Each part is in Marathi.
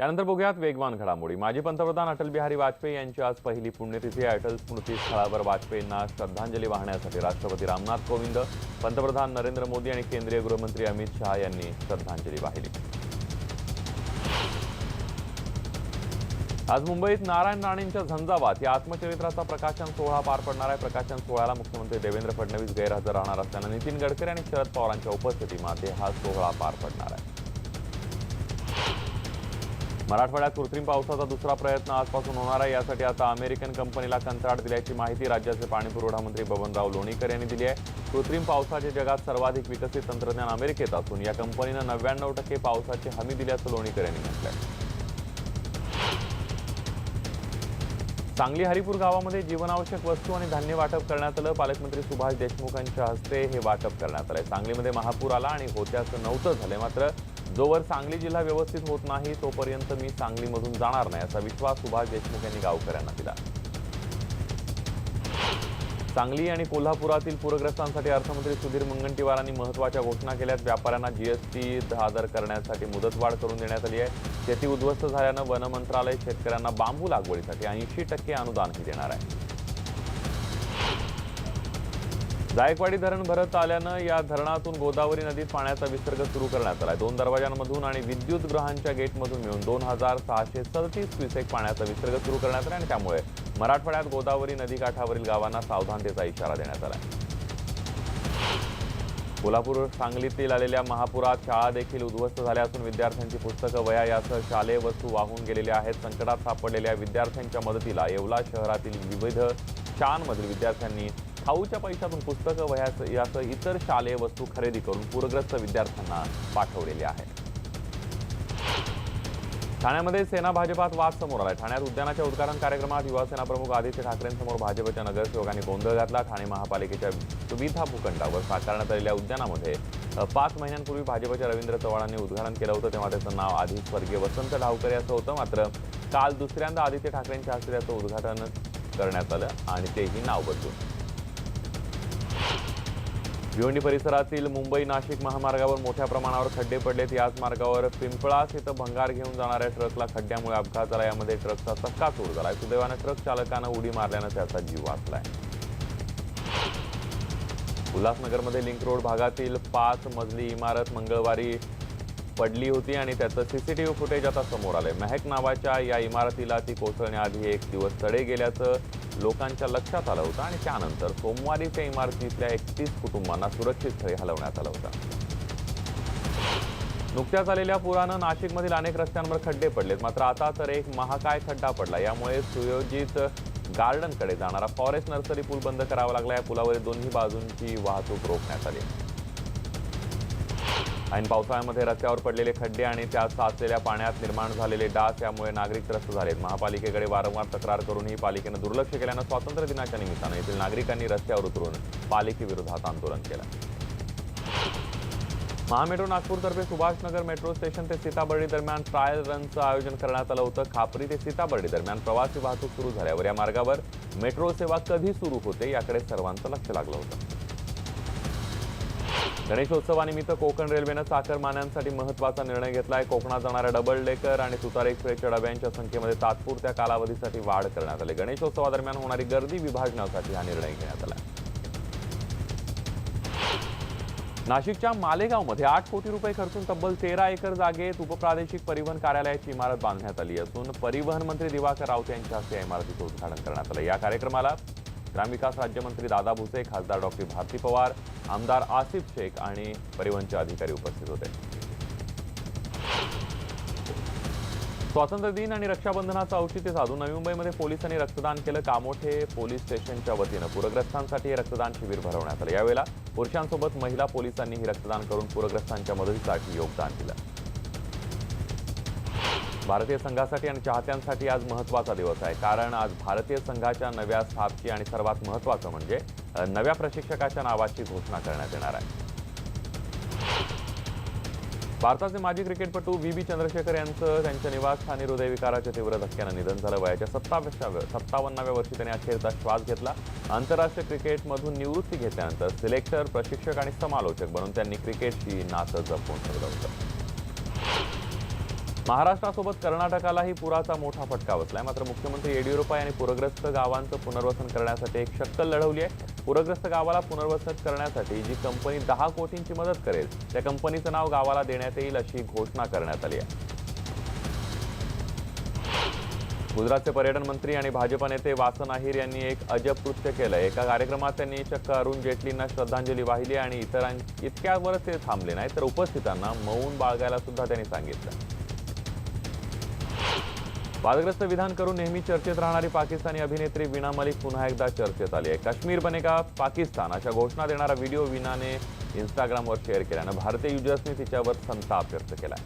यानंतर बघूयात वेगवान घडामोडी. माजी पंतप्रधान अटल बिहारी वाजपेयी यांची आज पहिली पुण्यतिथी अटल स्मृती स्थळावर वाजपेयींना श्रद्धांजली वाहण्यासाठी राष्ट्रपती रामनाथ कोविंद पंतप्रधान नरेंद्र मोदी आणि केंद्रीय गृहमंत्री अमित शहा यांनी श्रद्धांजली वाहिली. आज मुंबईत नारायण राणेंच्या झंझावात या आत्मचरित्राचा प्रकाशन सोहळा पार पडणार आहे. प्रकाशन सोहळ्याला मुख्यमंत्री देवेंद्र फडणवीस गैरहजर राहणार असल्यानं नितीन गडकरी आणि शरद पवारांच्या उपस्थितीमध्ये हा सोहळा पार पडणार आहे. मराठवाड्यात कृत्रिम पावसाचा दुसरा प्रयत्न आजपासून होणार आहे. यासाठी आता अमेरिकन कंपनीला कंत्राट दिल्याची माहिती राज्याचे पाणीपुरवठा मंत्री बबनराव लोणीकर यांनी दिली आहे. कृत्रिम पावसाचे जगात सर्वाधिक विकसित तंत्रज्ञान अमेरिकेत असून या कंपनीनं नव्याण्णव टक्के पावसाची हमी दिल्याचं लोणीकर यांनी म्हटलंय. सांगली हरिपूर गावामध्ये जीवनावश्यक वस्तू आणि धान्य वाटप करण्यात आलं. पालकमंत्री सुभाष देशमुख यांच्या हस्ते हे वाटप करण्यात आलंय. सांगलीमध्ये महापूर आला आणि होत्याचं नव्हतं झालंय मात्र जोवर सांगली जिल्हा व्यवस्थित होत नाही तोपर्यंत मी सांगलीमधून जाणार नाही असा विश्वास सुभाष देशमुख यांनी गावकऱ्यांना दिला. सांगली आणि कोल्हापुरातील पूरग्रस्तांसाठी अर्थमंत्री सुधीर मुनगंटीवारांनी महत्त्वाच्या घोषणा केल्यात. व्यापाऱ्यांना जीएसटी दर करण्यासाठी मुदतवाढ करून देण्यात आली आहे. शेती उद्ध्वस्त झाल्यानं वन मंत्रालय शेतकऱ्यांना बांबू लागवडीसाठी ऐंशी टक्के अनुदानही देणार आहे. जायकवाडी धरण भरत आल्यानं या धरणातून गोदावरी नदीत पाण्याचा विसर्ग सुरू करण्यात आला दोन दरवाजांमधून आणि विद्युत ग्रहांच्या गेटमधून मिळून दोन हजार सहाशे सदतीस क्युसेक पाण्याचा विसर्ग सुरू करण्यात आला आणि त्यामुळे मराठवाड्यात गोदावरी नदीकाठावरील गावांना सावधानतेचा इशारा देण्यात आला कोल्हापूर सांगलीतील आलेल्या महापुरात शाळा देखील उद्ध्वस्त झाल्या असून विद्यार्थ्यांची पुस्तकं वया यासह शालेय वस्तू वाहून गेलेल्या आहेत. संकटात सापडलेल्या विद्यार्थ्यांच्या मदतीला येवला शहरातील विविध शाळांमधील विद्यार्थ्यांनी खाऊच्या पैशातून पुस्तकं वया यासह इतर शालेय वस्तू खरेदी करून पूरग्रस्त विद्यार्थ्यांना पाठवलेली आहेत ठाण्यामध्ये सेना भाजपात वाद समोर आलाय. ठाण्यात उद्यानाच्या उद्घाटन कार्यक्रमात युवासेना प्रमुख आदित्य ठाकरेंसमोर भाजपच्या नगरसेवकांनी गोंधळ घातला. ठाणे महापालिकेच्या सुविधा भूखंडावर साकारण्यात आलेल्या उद्यानामध्ये पाच महिन्यांपूर्वी भाजपच्या रवींद्र चव्हाणांनी उद्घाटन केलं होतं. तेव्हा त्याचं नाव आधी स्वर्गीय वसंत ढावकर असं होतं. मात्र काल दुसऱ्यांदा आदित्य ठाकरेंच्या हस्ते त्याचं उद्घाटन करण्यात आलं आणि तेही नाव बदलून भिवंडी परिसरातील मुंबई नाशिक महामार्गावर मोठ्या प्रमाणावर खड्डे पडलेत. याच मार्गावर पिंपळास इथं भंगार घेऊन जाणाऱ्या ट्रकला खड्ड्यामुळे अपघात झाला. यामध्ये ट्रकचा चक्का सूर झाला. सुदैवानं ट्रक चालकानं उडी मारल्यानं त्याचा जीव वाचलाय. उल्हासनगरमध्ये लिंक रोड भागातील पाच मजली इमारत मंगळवारी पडली होती आणि त्याचं सीसीटीव्ही फुटेज आता समोर आलंय. महक नावाच्या या इमारतीला ती कोसळण्याआधी एक दिवस तडे गेल्याचं लोकांच्या लक्षात आलं होतं आणि त्यानंतर सोमवारी त्या इमारतीतल्या एकतीस कुटुंबांना सुरक्षित स्थळी हलवण्यात आलं होतं. नुकत्याच आलेल्या पुरानं नाशिकमधील अनेक रस्त्यांवर खड्डे पडलेत. मात्र आता तर एक महाकाय खड्डा पडला. यामुळे सुयोजित गार्डनकडे जाणारा फॉरेस्ट नर्सरी पूल बंद करावा लागला. या पुलावरील दोन्ही बाजूंची वाहतूक रोखण्यात आली. ऐन पावसाळ्यामध्ये रस्त्यावर पडलेले खड्डे आणि त्यात साचलेल्या पाण्यात निर्माण झालेले डास यामुळे नागरिक त्रस्त झालेत. महापालिकेकडे वारंवार तक्रार करूनही पालिकेनं दुर्लक्ष केल्यानं स्वातंत्र्य दिनाच्या निमित्तानं येथील नागरिकांनी रस्त्यावर उतरून पालिकेविरोधात आंदोलन केलं. महामेट्रो नागपूरतर्फे सुभाषनगर मेट्रो स्टेशन ते सीताबर्डी दरम्यान ट्रायल रनचं आयोजन करण्यात आलं होतं. खापरी ते सीताबर्डी दरम्यान प्रवासी वाहतूक सुरू झाल्यावर या मार्गावर मेट्रो सेवा कधी सुरू होते याकडे सर्वांचं लक्ष लागलं होतं. गणेशोत्सवानिमित्त कोकण रेल्वेनं चाकरमान्यांसाठी महत्त्वाचा निर्णय घेतला आहे कोकणात जाणाऱ्या डबल डेकर आणि तुतार एक्सप्रेसच्या डब्यांच्या संख्येमध्ये तात्पुरत्या कालावधीसाठी वाढ करण्यात आली. गणेशोत्सवादरम्यान होणारी गर्दी विभाजण्यासाठी हा निर्णय घेण्यात आला. नाशिकच्या मालेगावमध्ये आठ कोटी रुपये खर्चून तब्बल तेरा एकर जागेत उपप्रादेशिक परिवहन कार्यालयाची इमारत बांधण्यात आली असून परिवहन मंत्री दिवाकर राऊत यांच्या हस्ते या इमारतीचं उद्घाटन करण्यात आलं. या कार्यक्रमाला ग्रामविकास राज्यमंत्री दादा भुसे खासदार डॉक्टर भारती पवार आमदार आसिफ शेख आणि परिवहनचे अधिकारी उपस्थित होते. स्वातंत्र्य दिन आणि रक्षाबंधनाचं औचित्य साधून नवी मुंबईमध्ये पोलिसांनी रक्तदान केलं. कामोठे पोलीस स्टेशनच्या वतीनं पूरग्रस्तांसाठी हे रक्तदान शिबिर भरवण्यात आलं. यावेळेला पुरुषांसोबत महिला पोलिसांनीही रक्तदान करून पूरग्रस्तांच्या मदतीसाठी योगदान दिलं. भारतीय संघासाठी आणि चाहत्यांसाठी आज महत्त्वाचा दिवस आहे. कारण आज भारतीय संघाच्या नव्या स्थापची आणि सर्वात महत्त्वाचं म्हणजे नव्या प्रशिक्षकाच्या नावाची घोषणा करण्यात येणार आहे. भारताचे माजी क्रिकेटपटू व्ही बी चंद्रशेखर यांचं त्यांच्या निवासस्थानी हृदयविकाराच्या तीव्र धक्क्यानं निधन झालं. वयाच्या सत्ताव्याव्या सत्तावन्नाव्या वर्षी त्यांनी अखेरचा श्वास घेतला. आंतरराष्ट्रीय क्रिकेटमधून निवृत्ती घेतल्यानंतर सिलेक्टर प्रशिक्षक आणि समालोचक बनून त्यांनी क्रिकेटची नातं जपून ठेवलं होतं. महाराष्ट्रासोबत कर्नाटकालाही पुराचा मोठा फटका बसलाय. मात्र मुख्यमंत्री येडियुरप्पा यांनी पूरग्रस्त गावांचं पुनर्वसन करण्यासाठी एक शक्कल लढवली आहे. पूरग्रस्त गावाला पुनर्वसन करण्यासाठी जी कंपनी दहा कोटींची मदत करेल त्या कंपनीचं नाव गावाला देण्यात येईल अशी घोषणा करण्यात आली आहे. गुजरातचे पर्यटन मंत्री आणि भाजप नेते वासन आहिर यांनी एक अजब कृत्य केलं एका कार्यक्रमात त्यांनी चक्क अरुण जेटलींना श्रद्धांजली वाहिली आणि इतरां इतक्यावरच ते थांबले नाही तर उपस्थितांना मौन बाळगायला सुद्धा त्यांनी सांगितलं. वादग्रस्त विधान करून नेहमी चर्चेत राहणारी पाकिस्तानी अभिनेत्री वीणा मलिक पुन्हा एकदा चर्चेत आली आहे. काश्मीर बनेगा पाकिस्तान अशा घोषणा देणारा व्हिडिओ वीणाने इंस्टाग्रामवर शेअर केल्यानं भारतीय युजर्सनी तिच्यावर संताप व्यक्त केला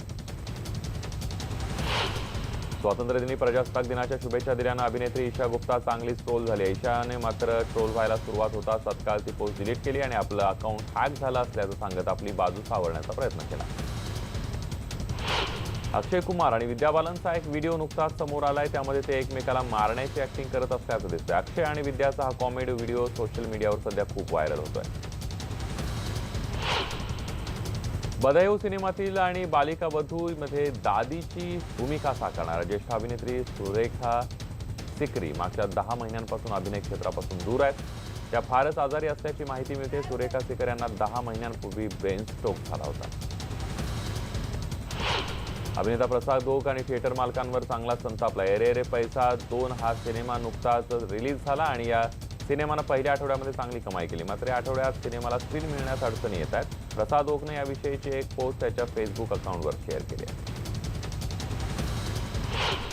स्वातंत्र्यदिनी प्रजासत्ताक दिनाच्या शुभेच्छा दिल्यानं अभिनेत्री ईशा गुप्ता चांगलीच ट्रोल झाली ईशाने मात्र ट्रोल व्हायला सुरुवात होता तत्काळ ती पोस्ट डिलीट केली आणि आपलं अकाउंट हॅक झालं असल्याचं सांगत आपली बाजू सावरण्याचा प्रयत्न केला. अक्षय कुमार आणि विद्या बालनचा एक व्हिडिओ नुकताच समोर आलाय. त्यामध्ये ते एकमेकाला मारण्याची ऍक्टिंग करत असल्याचं दिसतंय. अक्षय आणि विद्याचा हा कॉमेडी व्हिडिओ सोशल मीडियावर सध्या खूप व्हायरल होतोय. बदायू सिनेमातील आणि बालिका वधू मध्ये दादीची भूमिका साकारणाऱ्या ज्येष्ठ अभिनेत्री सुरेखा सिकरी मागच्या दहा महिन्यांपासून अभिनय क्षेत्रापासून दूर आहेत. त्या फारच आजारी असल्याची माहिती मिळते. सुरेखा सिकर यांना दहा महिन्यांपूर्वी ब्रेन स्ट्रोक झाला होता. अभिनेता प्रसाद ओक आणि थिएटर मालकांवर चांगला संतापला. एरे रे पैसा दोन हा सिनेमा नुकताच रिलीज झाला आणि या सिनेमानं पहिल्या आठवड्यामध्ये चांगली कमाई केली. मात्र या आठवड्यात सिनेमाला स्क्रीन मिळण्यास अडचणी येत आहेत. प्रसाद ओकने याविषयीची एक पोस्ट त्याच्या फेसबुक अकाउंटवर शेअर केली आहे.